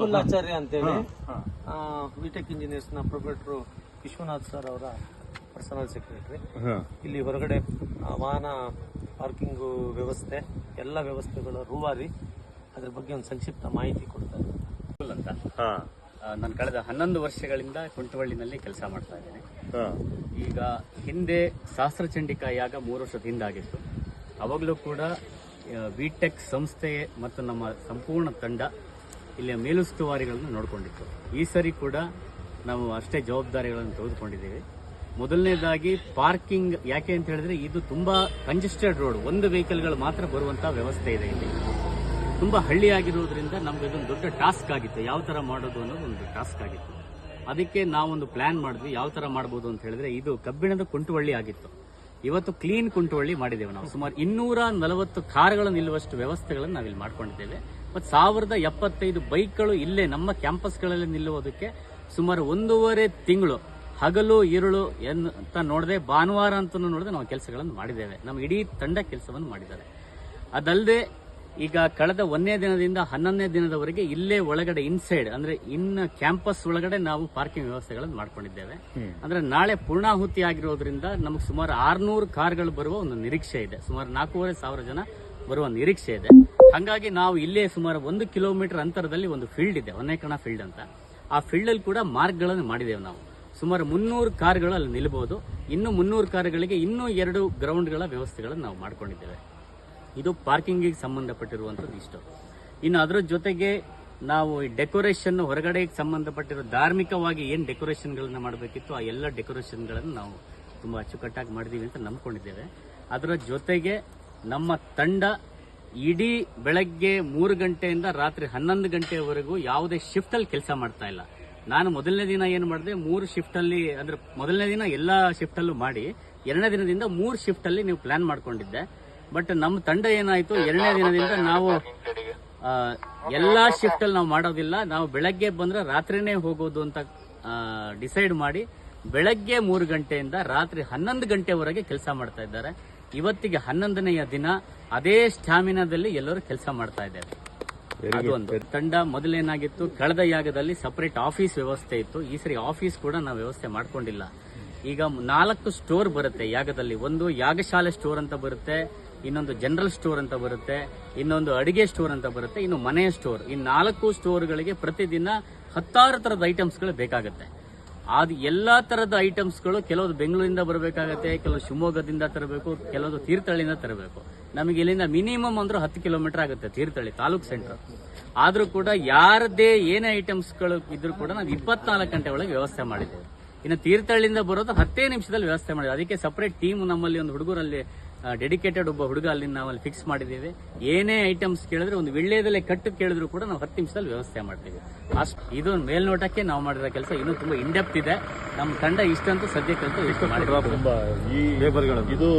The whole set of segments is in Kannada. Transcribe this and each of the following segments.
ಪ್ರಫುಲ್ ಆಚಾರ್ಯ ಅಂತೇಳಿ ವಿಟೆಕ್ ಇಂಜಿನಿಯರ್ಸ್ನ ಪ್ರೊಫೆಸರ್ ವಿಶ್ವನಾಥ್ ಸರ್ ಅವರ ಪರ್ಸನಲ್ ಸೆಕ್ರೆಟರಿ. ಇಲ್ಲಿ ಹೊರಗಡೆ ವಾಹನ ಪಾರ್ಕಿಂಗ್ ವ್ಯವಸ್ಥೆ ಎಲ್ಲ ವ್ಯವಸ್ಥೆಗಳ ರೂವಾರಿ ಅದ್ರ ಬಗ್ಗೆ ಒಂದು ಸಂಕ್ಷಿಪ್ತ ಮಾಹಿತಿ ಕೊಡ್ತಾರೆ ಅಂತ. ಹಾ. ನಾನು ಕಳೆದ ಹನ್ನೊಂದು ವರ್ಷಗಳಿಂದ ಕುಂಟವಳ್ಳಿನಲ್ಲಿ ಕೆಲಸ ಮಾಡ್ತಾ ಇದ್ದೇನೆ. ಈಗ ಹಿಂದೆ ಸಹಸ್ರಚಂಡಿಕಾ ಯಾಗ ಮೂರು ವರ್ಷದ ಹಿಂದಾಗಿತ್ತು. ಅವಾಗಲೂ ಕೂಡ ವಿಟೆಕ್ ಸಂಸ್ಥೆ ಮತ್ತು ನಮ್ಮ ಸಂಪೂರ್ಣ ತಂಡ ಇಲ್ಲಿಯ ಮೇಲುಸ್ತುವಾರಿಗಳನ್ನು ನೋಡಿಕೊಂಡಿತ್ತು. ಈ ಸರಿ ಕೂಡ ನಾವು ಅಷ್ಟೇ ಜವಾಬ್ದಾರಿಗಳನ್ನು ತೆಗೆದುಕೊಂಡಿದ್ದೇವೆ. ಮೊದಲನೇದಾಗಿ ಪಾರ್ಕಿಂಗ್ ಯಾಕೆ ಅಂತ ಹೇಳಿದ್ರೆ ಇದು ತುಂಬಾ ಕಂಜೆಸ್ಟೆಡ್ ರೋಡ್. ಒಂದು ವೆಹಿಕಲ್ಗಳು ಮಾತ್ರ ಬರುವಂತಹ ವ್ಯವಸ್ಥೆ ಇದೆ ಇಲ್ಲಿ. ತುಂಬಾ ಹಳ್ಳಿ ಆಗಿರೋದ್ರಿಂದ ನಮ್ಗೆ ಇದೊಂದು ದೊಡ್ಡ ಟಾಸ್ಕ್ ಆಗಿತ್ತು. ಯಾವ ತರ ಮಾಡೋದು ಅನ್ನೋದು ಒಂದು ಟಾಸ್ಕ್ ಆಗಿತ್ತು. ಅದಕ್ಕೆ ನಾವೊಂದು ಪ್ಲಾನ್ ಮಾಡಿದ್ವಿ. ಯಾವ ತರ ಮಾಡ್ಬೋದು ಅಂತ ಹೇಳಿದ್ರೆ ಇದು ಕಬ್ಬಿಣದ ಕುಂಟುವಳ್ಳಿ ಆಗಿತ್ತು. ಇವತ್ತು ಕ್ಲೀನ್ ಕುಂಟುವಳ್ಳಿ ಮಾಡಿದ್ದೇವೆ ನಾವು. ಸುಮಾರು ಇನ್ನೂರ ನಲವತ್ತು ಕಾರ್ಗಳು ನಿಲ್ಲುವಷ್ಟು ವ್ಯವಸ್ಥೆಗಳನ್ನು ನಾವಿಲ್ಲಿ ಮಾಡ್ಕೊಂಡಿದ್ದೇವೆ. ಮತ್ತು ಸಾವಿರದ ಎಪ್ಪತ್ತೈದು ಬೈಕ್ಗಳು ಇಲ್ಲೇ ನಮ್ಮ ಕ್ಯಾಂಪಸ್ಗಳಲ್ಲಿ ನಿಲ್ಲುವುದಕ್ಕೆ ಸುಮಾರು ಒಂದೂವರೆ ತಿಂಗಳು ಹಗಲು ಇರುಳು ಅಂತ ನೋಡದೆ ಭಾನುವಾರ ಅಂತ ನೋಡದೆ ನಾವು ಕೆಲಸಗಳನ್ನು ಮಾಡಿದ್ದೇವೆ. ನಮ್ಮ ಇಡೀ ತಂಡ ಕೆಲಸವನ್ನು ಮಾಡಿದ್ದಾರೆ. ಅದಲ್ಲದೆ ಈಗ ಕಳೆದ ಒಂದನೇ ದಿನದಿಂದ ಹನ್ನೊಂದನೇ ದಿನದವರೆಗೆ ಇಲ್ಲೇ ಒಳಗಡೆ ಇನ್ಸೈಡ್ ಅಂದ್ರೆ ಇನ್ನ ಕ್ಯಾಂಪಸ್ ಒಳಗಡೆ ನಾವು ಪಾರ್ಕಿಂಗ್ ವ್ಯವಸ್ಥೆಗಳನ್ನು ಮಾಡ್ಕೊಂಡಿದ್ದೇವೆ. ಅಂದ್ರೆ ನಾಳೆ ಪೂರ್ಣಾಹುತಿ ಆಗಿರೋದ್ರಿಂದ ನಮಗೆ ಸುಮಾರು ಆರ್ನೂರು ಕಾರ್ಗಳು ಬರುವ ಒಂದು ನಿರೀಕ್ಷೆ ಇದೆ. ಸುಮಾರು ನಾಲ್ಕೂವರೆ ಸಾವಿರ ಜನ ಬರುವ ನಿರೀಕ್ಷೆ ಇದೆ. ಹಾಗಾಗಿ ನಾವು ಇಲ್ಲೇ ಸುಮಾರು ಒಂದು ಕಿಲೋಮೀಟರ್ ಅಂತರದಲ್ಲಿ ಒಂದು ಫೀಲ್ಡ್ ಇದೆ, ಹೊನ್ನೇಕಣ ಫೀಲ್ಡ್ ಅಂತ. ಆ ಫೀಲ್ಡ್ ಅಲ್ಲಿ ಕೂಡ ಮಾರ್ಕ್ಗಳನ್ನು ಮಾಡಿದ್ದೇವೆ ನಾವು. ಸುಮಾರು ಮುನ್ನೂರು ಕಾರ್ಗಳು ಅಲ್ಲಿ ನಿಲ್ಬಹುದು ಇನ್ನು ಮುನ್ನೂರು ಕಾರ್ಗಳಿಗೆ ಇನ್ನೂ ಎರಡು ಗ್ರೌಂಡ್ಗಳ ವ್ಯವಸ್ಥೆಗಳನ್ನು ನಾವು ಮಾಡ್ಕೊಂಡಿದ್ದೇವೆ. ಇದು ಪಾರ್ಕಿಂಗಿಗೆ ಸಂಬಂಧಪಟ್ಟಿರುವಂಥದ್ದು ಇಷ್ಟು. ಇನ್ನು ಅದರ ಜೊತೆಗೆ ನಾವು ಈ ಡೆಕೋರೇಷನ್ ಹೊರಗಡೆ ಸಂಬಂಧಪಟ್ಟಿರೋ ಧಾರ್ಮಿಕವಾಗಿ ಏನು ಡೆಕೋರೇಷನ್ಗಳನ್ನ ಮಾಡಬೇಕಿತ್ತು ಆ ಎಲ್ಲ ಡೆಕೋರೇಷನ್ಗಳನ್ನು ನಾವು ತುಂಬ ಅಚ್ಚುಕಟ್ಟಾಗಿ ಮಾಡಿದ್ದೀವಿ ಅಂತ ನಂಬ್ಕೊಂಡಿದ್ದೇವೆ. ಅದರ ಜೊತೆಗೆ ನಮ್ಮ ತಂಡ ಇಡೀ ಬೆಳಗ್ಗೆ ಮೂರು ಗಂಟೆಯಿಂದ ರಾತ್ರಿ ಹನ್ನೊಂದು ಗಂಟೆವರೆಗೂ ಯಾವುದೇ ಶಿಫ್ಟಲ್ಲಿ ಕೆಲಸ ಮಾಡ್ತಾ ಇಲ್ಲ. ನಾನು ಮೊದಲನೇ ದಿನ ಏನು ಮಾಡಿದೆ, ಮೂರು ಶಿಫ್ಟಲ್ಲಿ ಅಂದ್ರೆ ಮೊದಲನೇ ದಿನ ಎಲ್ಲ ಶಿಫ್ಟಲ್ಲೂ ಮಾಡಿ, ಎರಡನೇ ದಿನದಿಂದ ಮೂರು ಶಿಫ್ಟಲ್ಲಿ ನೀವು ಪ್ಲಾನ್ ಮಾಡ್ಕೊಂಡಿದ್ದೆ. ಬಟ್ ನಮ್ಮ ತಂಡ ಏನಾಯ್ತು, ಎರಡನೇ ದಿನದಿಂದ ನಾವು ಎಲ್ಲ ಎಲ್ಲಾ ಶಿಫ್ಟ್ ಅಲ್ಲಿ ನಾವು ಮಾಡೋದಿಲ್ಲ. ನಾವು ಬೆಳಗ್ಗೆ ಬಂದ್ರೆ ರಾತ್ರಿನೇ ಹೋಗೋದು ಅಂತ ಡಿಸೈಡ್ ಮಾಡಿ, ಬೆಳಗ್ಗೆ ಮೂರು ಗಂಟೆಯಿಂದ ರಾತ್ರಿ ಹನ್ನೊಂದು ಗಂಟೆವರೆಗೆ ಕೆಲಸ ಮಾಡ್ತಾ ಇದ್ದಾರೆ. ಇವತ್ತಿಗೆ ಹನ್ನೊಂದನೆಯ ದಿನ. ಅದೇ ಸ್ಟಾಮಿನಾದಲ್ಲಿ ಎಲ್ಲರೂ ಕೆಲಸ ಮಾಡ್ತಾ ಇದ್ದಾರೆ. ಅದೊಂದು. ಒಂದು ತಂಡ ಮೊದಲೇನಾಗಿತ್ತು ಕಳೆದ ಯಾಗದಲ್ಲಿ ಸಪರೇಟ್ ಆಫೀಸ್ ವ್ಯವಸ್ಥೆ ಇತ್ತು. ಈ ಸರಿ ಆಫೀಸ್ ಕೂಡ ನಾವು ವ್ಯವಸ್ಥೆ ಮಾಡ್ಕೊಂಡಿಲ್ಲ. ಈಗ ನಾಲ್ಕು ಸ್ಟೋರ್ ಬರುತ್ತೆ ಯಾಗದಲ್ಲಿ. ಒಂದು ಯಾಗಶಾಲೆ ಸ್ಟೋರ್ ಅಂತ ಬರುತ್ತೆ ಇನ್ನೊಂದು ಜನರಲ್ ಸ್ಟೋರ್ ಅಂತ ಬರುತ್ತೆ ಇನ್ನೊಂದು ಅಡಿಗೆ ಸ್ಟೋರ್ ಅಂತ ಬರುತ್ತೆ ಇನ್ನು ಮನೆಯ ಸ್ಟೋರ್ ಈ ನಾಲ್ಕು ಸ್ಟೋರ್ಗಳಿಗೆ ಪ್ರತಿದಿನ ಹತ್ತಾರು ತರದ ಐಟಮ್ಸ್ಗಳು ಬೇಕಾಗುತ್ತೆ. ಅದು ಎಲ್ಲಾ ತರದ ಐಟಮ್ಸ್ಗಳು ಕೆಲವೊಂದು ಬೆಂಗಳೂರಿಂದ ಬರಬೇಕಾಗತ್ತೆ ಕೆಲವು ಶಿವಮೊಗ್ಗದಿಂದ ತರಬೇಕು, ಕೆಲವೊಂದು ತೀರ್ಥಹಳ್ಳಿಯಿಂದ ತರಬೇಕು. ನಮಗೆ ಇಲ್ಲಿಂದ ಮಿನಿಮಮ್ ಅಂದ್ರೆ ಹತ್ತು ಕಿಲೋಮೀಟರ್ ಆಗುತ್ತೆ ತೀರ್ಥಹಳ್ಳಿ ತಾಲೂಕ್ ಸೆಂಟರ್. ಆದ್ರೂ ಕೂಡ ಯಾರದೇ ಏನೇ ಐಟಮ್ಸ್ಗಳು ಇದ್ರೂ ಕೂಡ ನಾವು ಇಪ್ಪತ್ನಾಲ್ಕು ಗಂಟೆ ಒಳಗೆ ವ್ಯವಸ್ಥೆ ಮಾಡಿದ್ದೇವೆ. ಇನ್ನು ತೀರ್ಥಹಳ್ಳಿಯಿಂದ ಬರೋದು ಹತ್ತೇ ನಿಮಿಷದಲ್ಲಿ ವ್ಯವಸ್ಥೆ ಮಾಡಿದ್ವಿ ಅದಕ್ಕೆ ಸಪರೇಟ್ ಟೀಮ್ ನಮ್ಮಲ್ಲಿ ಒಂದು ಹುಡುಗರಲ್ಲಿ ಡೆಡಿಕೇಟೆಡ್ ಒಬ್ಬ ಹುಡುಗ ಅಲ್ಲಿ ನಾವು ಅಲ್ಲಿ ಫಿಕ್ಸ್ ಮಾಡಿದ್ದೇವೆ. ಏನೇ ಐಟಮ್ಸ್ ಕೇಳಿದ್ರೆ ಒಂದು ವಿಳ್ಯದಲ್ಲೇ ಕಟ್ಟು ಕೇಳಿದ್ರು ಕೂಡ ನಾವು ಹತ್ತು ನಿಮಿಷದಲ್ಲಿ ವ್ಯವಸ್ಥೆ ಮಾಡ್ತೀವಿ. ಅಷ್ಟು ಇದು ಮೇಲ್ನೋಟಕ್ಕೆ ನಾವು ಮಾಡಿರೋ ಕೆಲಸ ಇನ್ನೂ ತುಂಬಾ ಇಂಡೆಪ್ತ್ ಇದೆ. ನಮ್ಮ ತಂಡ ಇಷ್ಟಂತೂ ಸದ್ಯಕ್ಕಂತೂ ಇಷ್ಟು ಈ ಇದು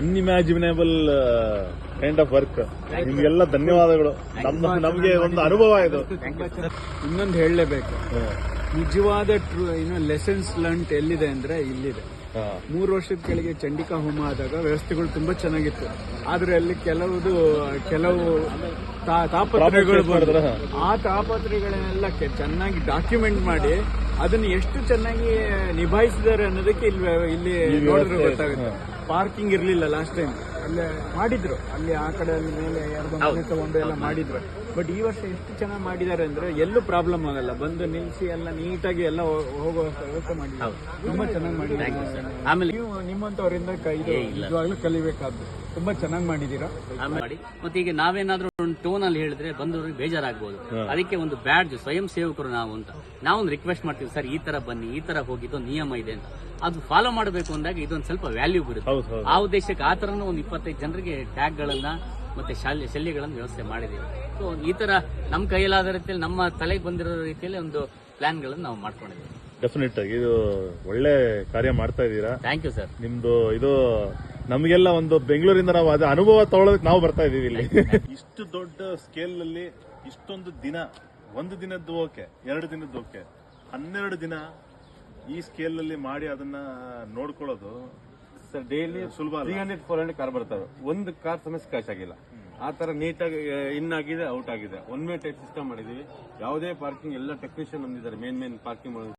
ಅನ್ಇಮ್ಯಾಜಿನೇಬಲ್ ಕೈಂಡ್ ಆಫ್ ವರ್ಕ್ ನಿಮ್ಗೆಲ್ಲ ಧನ್ಯವಾದಗಳು. ನಮ್ಮ ನಮಗೆ ಒಂದು ಅನುಭವ ಇದು. ಇನ್ನೊಂದು ಹೇಳಲೇಬೇಕು. ನಿಜವಾದ ಟ್ರೂ ಏನು ಲೆಸನ್ಸ್ ಲರ್ನ್ ಎಲ್ಲಿದೆ ಅಂದ್ರೆ ಇಲ್ಲಿದೆ. ಮೂರು ವರ್ಷದ ಕೆಳಗೆ ಚಂಡಿಕಾ ಹೋಮ ಆದಾಗ ವ್ಯವಸ್ಥೆಗಳು ತುಂಬಾ ಚೆನ್ನಾಗಿತ್ತು. ಆದ್ರೆ ಅಲ್ಲಿ ಕೆಲವುದು ಕೆಲವು ತಾಪತ್ರೆಗಳು ಆ ತಾಪತ್ರೆಗಳನ್ನೆಲ್ಲ ಚೆನ್ನಾಗಿ ಡಾಕ್ಯುಮೆಂಟ್ ಮಾಡಿ ಅದನ್ನ ಎಷ್ಟು ಚೆನ್ನಾಗಿ ನಿಭಾಯಿಸಿದ್ದಾರೆ ಅನ್ನೋದಕ್ಕೆ ಇಲ್ಲಿ ಇಲ್ಲಿ ನೋಡಿದ್ರೆ ಗೊತ್ತಾಗುತ್ತೆ. ಪಾರ್ಕಿಂಗ್ ಇರ್ಲಿಲ್ಲ ಲಾಸ್ಟ್ ಟೈಮ್ ಅಲ್ಲೇ ಮಾಡಿದ್ರು. ಅಲ್ಲಿ ಆ ಕಡೆ ಅಲ್ಲಿ ಮೇಲೆ ಎರಡು ಮನೆ ತಗೊಂಡು ಎಲ್ಲ ಮಾಡಿದ್ರು. ಬಟ್ ಈ ವರ್ಷ ಎಷ್ಟು ಚೆನ್ನಾಗಿ ಮಾಡಿದ್ದಾರೆ ಅಂದ್ರೆ ಎಲ್ಲೂ ಪ್ರಾಬ್ಲಮ್ ಆಗಲ್ಲ. ಬಂದು ನಿಲ್ಸಿ ಎಲ್ಲ ನೀಟಾಗಿ ಎಲ್ಲ ಹೋಗೋ ವ್ಯವಸ್ಥೆ ಮಾಡಿದ್ದಾರೆ ತುಂಬಾ ಚೆನ್ನಾಗಿ ಮಾಡಿದ್ದಾರೆ ಆಮೇಲೆ ನೀವು ನಿಮ್ಮಂತವರಿಂದ ಕೈ ಇದು ನಿಜವಾಗ್ಲೂ ಕಲಿಬೇಕಾದ್ದು. ತುಂಬಾ ಚೆನ್ನಾಗಿ ಮಾಡಿದೀರಾ? ಮಾಡಿ. ಮತ್ತೆ ಈಗ ನಾವೇನಾದ್ರೂ ಒಂದು ಟೋನ್ ಅಲ್ಲಿ ಹೇಳಿದ್ರೆ ಬಂದವ್ರಿಗೆ ಬೇಜಾರಾಗ್ಬೋದು. ಅದಕ್ಕೆ ಒಂದು ಬ್ಯಾಡ್ಜ್ ಸ್ವಯಂ ಸೇವಕರು ನಾವು ಅಂತ. ನಾವೊಂದು ರಿಕ್ವೆಸ್ಟ್ ಮಾಡ್ತೀವಿ ಸರ್ ಈ ತರ ಬನ್ನಿ ಈ ತರ ಹೋಗಿ ಇದೊಂದು ನಿಯಮ ಇದೆ ಅಂತ. ಅದು ಫಾಲೋ ಮಾಡಬೇಕು ಅಂದಾಗ ಇದೊಂದು ಸ್ವಲ್ಪ ವ್ಯಾಲ್ಯೂ ಬರುತ್ತೆ. ಆ ಉದ್ದೇಶಕ್ಕೆ ಆ ತರನು ಒಂದು ಇಪ್ಪತ್ತೈದು ಜನರಿಗೆ ಟ್ಯಾಗ್ ಗಳನ್ನ ಮತ್ತೆ ಶಾಲೆ ಶಲ್ಯಗಳನ್ನು ವ್ಯವಸ್ಥೆ ಮಾಡಿದ್ದೀವಿ. ಸೊ ಈ ತರ ನಮ್ಮ ಕೈಯಲ್ಲಾದ ರೀತಿಯಲ್ಲಿ ನಮ್ಮ ತಲೆಗೆ ಬಂದಿರೋ ರೀತಿಯಲ್ಲಿ ಒಂದು ಪ್ಲಾನ್ಗಳನ್ನು ನಾವು ಮಾಡ್ಕೊಂಡಿದ್ದೀವಿ. ಡೆಫಿನೆಟ್ ಆಗಿ ಇದು ಒಳ್ಳೆ ಕಾರ್ಯ ಮಾಡ್ತಾ ಇದ್ದೀರಾ? ಥ್ಯಾಂಕ್ ಯು ಸರ್ ನಿಮ್ದು ಇದು ನಮಗೆಲ್ಲ ಒಂದು ಬೆಂಗಳೂರಿಂದ ನಾವು ಅದೇ ಅನುಭವ ತಗೊಳ್ಳೋದಕ್ಕೆ ನಾವು ಬರ್ತಾ ಇದೀವಿ ಇಲ್ಲಿ. ಇಷ್ಟು ದೊಡ್ಡ ಸ್ಕೇಲ್ ಅಲ್ಲಿ ಇಷ್ಟೊಂದು ದಿನ ಒಂದು ದಿನದ್ದು ಓಕೆ ಎರಡು ದಿನದ್ದು ಓಕೆ. ಹನ್ನೆರಡು ದಿನ ಈ ಸ್ಕೇಲ್ ಅಲ್ಲಿ ಮಾಡಿ ಅದನ್ನ ನೋಡ್ಕೊಳ್ಳೋದು ಸರ್ ಡೈಲಿ ಸುಲಭ three hundred four hundred car ಬರ್ತಾರೆ ಒಂದು ಕಾರ್ ಸಮಯ ಸ್ಕ್ರಾಚ್ ಆಗಿಲ್ಲ. ಆ ತರ ನೀಟಾಗಿ ಇನ್ ಆಗಿದೆ ಔಟ್ ಆಗಿದೆ. ಒನ್ ಮೇ ಟೈಪ್ ಸಿಸ್ಟಮ್ ಮಾಡಿದೀವಿ ಯಾವುದೇ ಪಾರ್ಕಿಂಗ್ ಎಲ್ಲ ಟೆಕ್ನಿಷಿಯನ್ ಹೊಂದಿದ್ದಾರೆ ಮೇನ್ ಮೇನ್ ಪಾರ್ಕಿಂಗ್